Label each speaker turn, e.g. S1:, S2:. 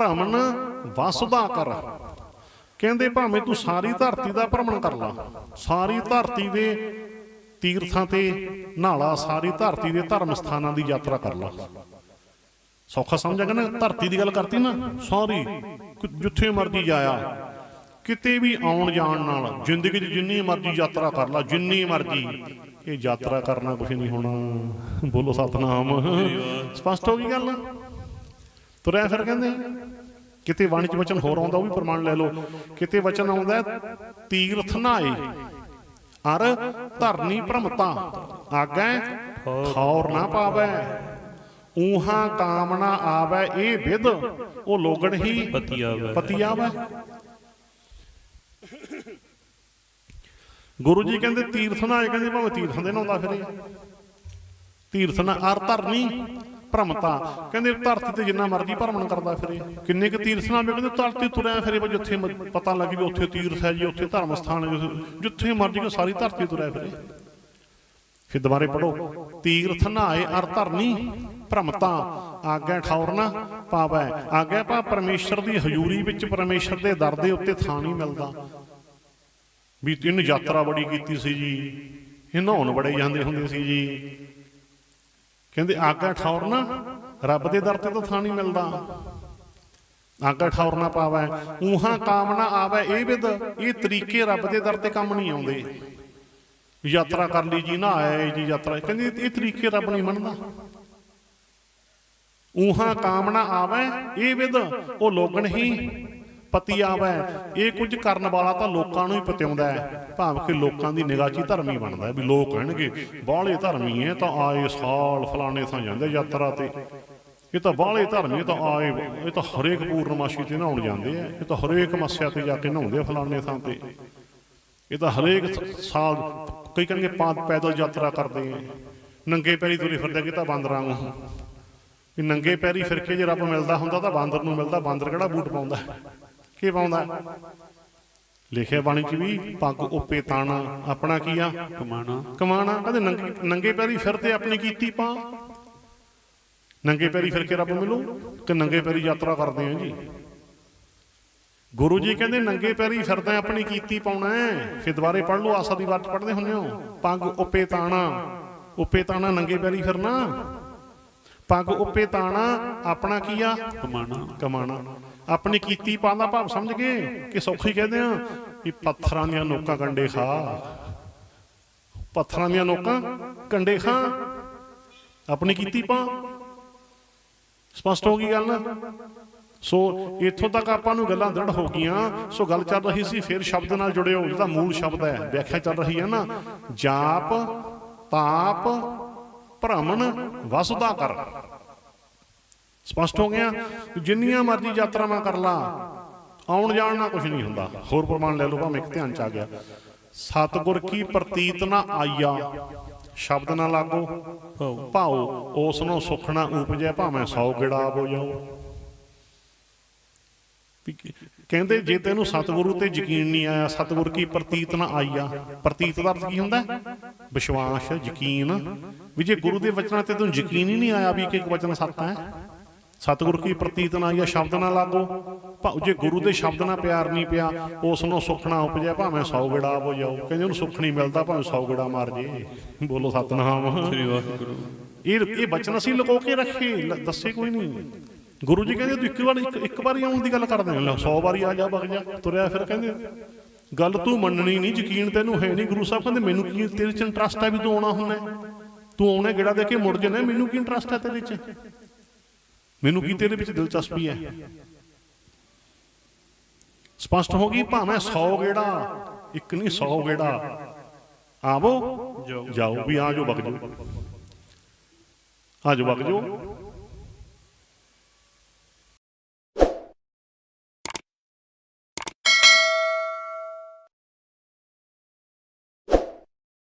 S1: ਭ੍ਰਮਣ ਵਸਦਾ ਕਰ। ਕਹਿੰਦੇ ਭਾਵੇਂ ਤੂੰ ਸਾਰੀ ਧਰਤੀ ਦਾ ਭ੍ਰਮਣ ਕਰ ਲਾ, ਸਾਰੀ ਧਰਤੀ ਦੇ ਤੀਰਥਾਂ ਤੇ ਨਾਲਾ ਸਾਰੀ ਧਰਤੀ ਦੇ ਧਰਮ ਸਥਾਨਾਂ ਦੀ ਯਾਤਰਾ ਕਰ ਲਾ। ਸੌਖਾ ਸਮਝ ਨਾ? ਧਰਤੀ ਦੀ ਗੱਲ ਕਰਤੀ ਨਾ, ਸਾਰੀ ਜਿੱਥੇ ਮਰਜ਼ੀ ਜਾਇਆ, ਕਿਤੇ ਵੀ ਆਉਣ ਜਾਣ ਨਾਲ, ਜ਼ਿੰਦਗੀ 'ਚ ਜਿੰਨੀ ਮਰਜ਼ੀ ਯਾਤਰਾ ਕਰ ਲਾ, ਜਿੰਨੀ ਮਰਜ਼ੀ, ਇਹ ਯਾਤਰਾ ਕਰਨਾ ਕੁਝ ਨਹੀਂ ਹੋਣਾ। ਬੋਲੋ ਸਤਨਾਮ। ਸਪਸ਼ਟ ਹੋ ਗਈ ਗੱਲ? ਤੁਰਿਆ ਫਿਰ ਕਹਿੰਦੇ, ਕਿਤੇ ਬਾਣੀ ਚ ਵਚਨ ਹੋਰ ਆਉਂਦਾ, ਉਹ ਵੀ ਪ੍ਰਮਾਣ ਲੈ ਲਓ। ਕਿਤੇ ਵਚਨ ਆਉਂਦਾ, ਤੀਰਥ ਨਾਏ, ਅਰ ਧਰਨੀ ਭ੍ਰਮਤਾ, ਆਗੈ ਠੌਰ ਨਾ ਪਾਵੈ। ਊਹਾ ਕਾਮਨਾ ਆਵੈ, ਇਹ ਵਿਦ ਉਹ ਲੋਗਣ ਹੀ
S2: ਪਤੀ ਆਵੈ।
S1: ਗੁਰੂ ਜੀ ਕਹਿੰਦੇ, ਤੀਰਥ ਨਾਏ, ਕਹਿੰਦੇ ਭਾਵੇਂ ਤੀਰਥਾਂ ਦੇ ਨਹਾਉਂਦਾ ਫਿਰੇ। ਤੀਰਥ ਨਾ ਅਰ ਧਰਨੀ ਭ੍ਰਮਤਾ ਕਹਿੰਦੇ ਧਰਤੀ ਤੇ ਜਿੰਨਾ ਮਰਜ਼ੀ ਭਰਮਣ ਕਰਦਾ ਫਿਰੇ। ਕਿੰਨੇ ਕੁ ਤੀਰਥ ਨਾਲ ਕਹਿੰਦੇ ਧਰਤੀ ਤੁਰਿਆ ਫਿਰੇ ਜਿੱਥੇ ਪਤਾ ਲੱਗ ਵੀ ਉੱਥੇ ਤੀਰਥ ਹੈ ਜੀ, ਉੱਥੇ ਧਰਮ ਸਥਾਨ ਹੈ, ਜਿੱਥੇ- ਮਰਜ਼ੀ ਕੋ ਸਾਰੀ ਧਰਤੀ ਤੁਰਿਆ ਫਿਰੇ। ਫਿਰ ਦੁਬਾਰੇ ਪੜੋ ਤੀਰਥ ਨਾਏ ਅਰ ਧਰਨੀ ਭ੍ਰਮਤਾ ਆਗਿਆ ਠੌਰ ਨਾ ਪਾਵੈ। ਆਗਿਆ ਪਾ ਪਰਮੇਸ਼ਰ ਦੀ ਹਜ਼ੂਰੀ ਵਿੱਚ ਪਰਮੇਸ਼ਰ ਦੇ ਦਰ ਦੇ ਉੱਤੇ ਥਾਂ ਨਹੀਂ ਮਿਲਦਾ। ਵੀ ਇਹਨੇ ਯਾਤਰਾ ਬੜੀ ਕੀਤੀ ਸੀ ਜੀ। ਇਹ ਨਹਾਉਣ ਬੜੇ ਜਾਂਦੇ ਹੁੰਦੇ ਸੀ ਜੀ। ਕਹਿੰਦੇ ਆਗਾ ਠੌਰ ਰੱਬ ਦੇ ਦਰ ਤੇ ਤਾਂ ਥਾਂ ਨਹੀਂ ਮਿਲਦਾ। ਆਗਾ ਠੌਰ ਪਾਵੈ, ਊਹਾਂ ਕਾਮਨਾ ਆਵੈ, ਇਹ ਵਿਦ, ਇਹ ਤਰੀਕੇ ਰੱਬ ਦੇ ਦਰ ਤੇ ਕੰਮ ਨਹੀਂ ਆਉਂਦੇ। ਯਾਤਰਾ ਕਰ ਲਈ ਜੀ, ਨਾ ਆਇਆ ਜੀ ਯਾਤਰਾ। ਕਹਿੰਦੇ ਇਹ ਤਰੀਕੇ ਰੱਬ ਨਹੀਂ ਮੰਨਦਾ। ਊਹਾਂ ਕਾਮਨਾ ਆਵੈ, ਇਹ ਵਿਦ, ਉਹ ਲੋਗਣ ਹੀ ਪਤੀ ਆਵੈ। ਇਹ ਕੁਝ ਕਰਨ ਵਾਲਾ ਤਾਂ ਲੋਕਾਂ ਨੂੰ ਹੀ ਪਤਿਆਉਂਦਾ ਹੈ। ਭਾਵੇਂ ਕਿ ਲੋਕਾਂ ਦੀ ਨਿਗਾਹ 'ਚ ਹੀ ਧਰਮੀ ਬਣਦਾ ਵੀ ਲੋਕ ਕਹਿਣਗੇ ਬਾਹਲੇ ਧਰਮੀ ਹੈ ਤਾਂ ਆਏ ਸਾਲ ਫਲਾਣੇ ਥਾਂ ਜਾਂਦੇ ਯਾਤਰਾ ਤੇ। ਇਹ ਤਾਂ ਬਾਹਲੇ ਧਰਮੀ ਹੈ ਤਾਂ ਆਏ, ਇਹ ਤਾਂ ਹਰੇਕ ਪੂਰਨਮਾਸ਼ੀ ਤੇ ਨਹਾਉਣ ਜਾਂਦੇ ਆ ਇਹ ਤਾਂ ਹਰੇਕ ਮੱਸਿਆ ਤੇ ਜਾ ਕੇ ਨਹਾਉਂਦੇ ਆ ਫਲਾਣੇ ਥਾਂ ਤੇ। ਇਹ ਤਾਂ ਹਰੇਕ ਸਾਲ ਕਈ ਕਹਿੰਗੇ ਪਾ ਪੈਦਲ ਯਾਤਰਾ ਕਰਦੇ ਆ ਨੰਗੇ ਪੈਰੀ ਤੁਰੇ ਫਿਰਦੇ ਕਿ ਤਾਂ ਬਾਂਦਰਾਂ ਨੂੰ ਇਹ ਨੰਗੇ ਪੈਰੀ ਫਿਰ ਕੇ ਜੇ ਰੱਬ ਮਿਲਦਾ ਹੁੰਦਾ ਤਾਂ ਬਾਂਦਰ ਨੂੰ ਮਿਲਦਾ, ਬਾਂਦਰ ਕਿਹੜਾ ਬੂਟ ਪਾਉਂਦਾ? ਕੀ ਪਾਉਂਦਾ ਲਿਖਿਆ ਬਾਣੀ ਚ ਵੀ ਪੱਗ ਉੱਪੇ ਤਾਣਾ ਆਪਣਾ ਕੀ ਆ?
S2: ਕਮਾਣਾ।
S1: ਕਮਾਣਾ। ਕਹਿੰਦੇ ਨੰਗੇ ਪੈਰੀ ਫਿਰਦੇ ਆਪਣੀ ਕੀਤੀ ਪਾ। ਨੰਗੇ ਪੈਰੀ ਫਿਰ ਕੇ ਰੱਬ ਮਿਲੂ ਕਿ ਨੰਗੇ ਪੈਰੀ ਯਾਤਰਾ ਕਰਦੇ ਆ ਜੀ। ਗੁਰੂ ਜੀ ਕਹਿੰਦੇ ਨੰਗੇ ਪੈਰੀ ਫਿਰਦਾ ਆਪਣੀ ਕੀਤੀ ਪਾਉਣਾ ਹੈ। ਫਿਰ ਦੁਬਾਰੇ ਪੜ੍ਹ ਲਓ ਆਸਾ ਦੀ ਵਾਰ ਪੜ੍ਹਦੇ ਹੁੰਦੇ ਹੋ। ਪੱਗ ਉੱਪੇ ਤਾਣਾ। ਉੱਪੇ ਤਾਣਾ ਨੰਗੇ ਪੈਰੀ ਫਿਰਨਾ ਪੱਗ ਉੱਪੇ ਤਾਣਾ ਆਪਣਾ ਕੀ ਆ?
S2: ਕਮਾਣਾ।
S1: ਕਮਾਣਾ। ਆਪਣੀ ਕੀਤੀ ਪਾਉਂਦਾ ਭਾਵ ਸਮਝ ਗਏ? ਕਿ ਸੌਖੀ ਕਹਿੰਦੇ ਆ ਵੀ ਪੱਥਰਾਂ ਦੀਆਂ ਨੋਕਾਂ ਕੰਡੇ ਖਾ। ਪੱਥਰਾਂ ਦੀਆਂ ਨੋਕਾਂ ਕੰਡੇ ਖਾ। ਆਪਣੀ ਕੀਤੀ ਪਾ ਸਪਸ਼ਟ ਹੋ ਗਈ ਗੱਲ? ਨਾ ਸੋ ਇੱਥੋਂ ਤੱਕ ਆਪਾਂ ਨੂੰ ਗੱਲਾਂ ਦ੍ਰਿੜ ਹੋ ਗਈਆਂ। ਸੋ ਗੱਲ ਚੱਲ ਰਹੀ ਸੀ ਫਿਰ ਸ਼ਬਦ ਨਾਲ ਜੁੜਿਓ ਜਿਹਦਾ ਮੂਲ ਸ਼ਬਦ ਹੈ। ਵਿਆਖਿਆ ਚੱਲ ਰਹੀ ਹੈ ਨਾ। ਜਾਪ ਤਾਪ ਭ੍ਰਮਣ ਵਸਦਾ ਕਰ। ਸਪਸ਼ਟ ਹੋ ਗਿਆ, ਜਿੰਨੀਆਂ ਮਰਜ਼ੀ ਯਾਤਰਾਵਾਂ ਕਰ ਲਾ, ਆਉਣ ਜਾਣ ਨਾਲ ਕੁਝ ਨਹੀਂ ਹੁੰਦਾ। ਹੋਰ ਪ੍ਰਮਾਣ ਲੈ ਲਓ, ਭਾਵੇਂ ਇੱਕ ਧਿਆਨ ਚ ਆ ਗਿਆ। ਸਤਗੁਰ ਕੀ ਪ੍ਰਤੀਤ ਨਾ ਆਇਆ, ਸ਼ਬਦ ਨਾ ਲਾਗੋ।
S2: ਭਾਉ
S1: ਉਸ ਨੂੰ ਸੁਖ ਨਾ ਉਪਜੈ, ਭਾਵੇਂ 100 ਗੇੜਾ ਹੋ ਜਾਓ। ਕਹਿੰਦੇ ਜੇ ਤੈਨੂੰ ਸਤਿਗੁਰੂ ਤੇ ਯਕੀਨ ਨਹੀਂ ਆਇਆ, ਸਤਿਗੁਰ ਕੀ ਪ੍ਰਤੀਤ ਨਾ ਆਈਆ ਪ੍ਰਤੀਤ ਦਾ ਅਰਥ ਕੀ ਹੁੰਦਾ? ਵਿਸ਼ਵਾਸ, ਯਕੀਨ। ਵੀ ਜੇ ਗੁਰੂ ਦੇ ਵਚਨਾਂ ਤੇ ਤੈਨੂੰ ਯਕੀਨ ਹੀ ਨਹੀਂ ਆਇਆ ਵੀ ਇੱਕ ਇੱਕ ਵਚਨ ਸੱਤ ਹੈ? ਸਤਿਗੁਰ ਕੀ ਪ੍ਰਤੀਤ ਨਾ ਆਈਆ ਸ਼ਬਦ ਨਾ ਲਾਗੋ। ਭਾਉ ਜੇ ਗੁਰੂ ਦੇ ਸ਼ਬਦ ਨਾਲ ਪਿਆਰ ਨਹੀਂ ਪਿਆ ਉਸ ਨੂੰ ਸੁਖ ਨਾ ਉਪਜੈ ਭਾਵੇਂ 100 ਗੇੜਾ ਹੋ ਜਾਓ। ਕਹਿੰਦੇ ਉਹਨੂੰ ਸੁਖ ਨਹੀਂ ਮਿਲਦਾ ਭਾਵੇਂ 100 ਗੇੜਾ ਮਾਰ ਜੇ। ਬੋਲੋ ਸਤਨਾਮ।
S2: ਸ੍ਰੀ ਵਾਹਿਗੁਰੂ।
S1: ਇਹ ਇਹ ਬਚਨ ਅਸੀਂ ਲੁਕੋ ਕੇ ਰੱਖੇ ਦੱਸੇ ਕੋਈ ਨਹੀਂ। ਗੁਰੂ ਜੀ ਕਹਿੰਦੇ ਤੂੰ ਇੱਕ ਵਾਰ ਇੱਕ, ਵਾਰੀ ਆਉਣ ਦੀ ਗੱਲ ਕਰਦੇ ਹੋ। 100 ਵਾਰੀ ਆ ਜਾ ਵਗ ਜਾ ਤੁਰਿਆ ਫਿਰ ਕਹਿੰਦੇ। ਗੱਲ ਤੂੰ ਮੰਨਣੀ ਨਹੀਂ ਯਕੀਨ ਤੈਨੂੰ ਹੈ ਨਹੀਂ ਗੁਰੂ ਸਾਹਿਬ। ਕਹਿੰਦੇ ਮੈਨੂੰ ਕੀ ਤੇਰੇ ਚ ਇੰਟਰਸਟ ਹੈ ਵੀ ਤੂੰ ਆਉਣਾ ਹੁੰਦਾ? ਤੂੰ ਆਉਣਾ ਗੇੜਾ ਦੇ ਕੇ ਮੁੜ ਜਾਣਾ? ਮੈਨੂੰ ਕੀ ਇੰਟਰਸਟ ਹੈ ਤੇਰੇ ਚ ਮੈਨੂੰ ਕੀ ਤੇਰੇ ਵਿੱਚ ਦਿਲਚਸਪੀ ਹੈ? ਸਪਸ਼ਟ ਹੋ ਗਈ, ਭਾਵੇਂ 100 ਗੇੜਾ, ਇੱਕ ਨਹੀਂ 100 ਗੇੜਾ। ਆਵੋ
S2: ਜਾਓ।
S1: ਜਾਓ ਵੀ ਆ ਜਾਓ, ਵਗ ਜਾਓ। ਆ ਜਾਓ, ਵਗ ਜਾਓ।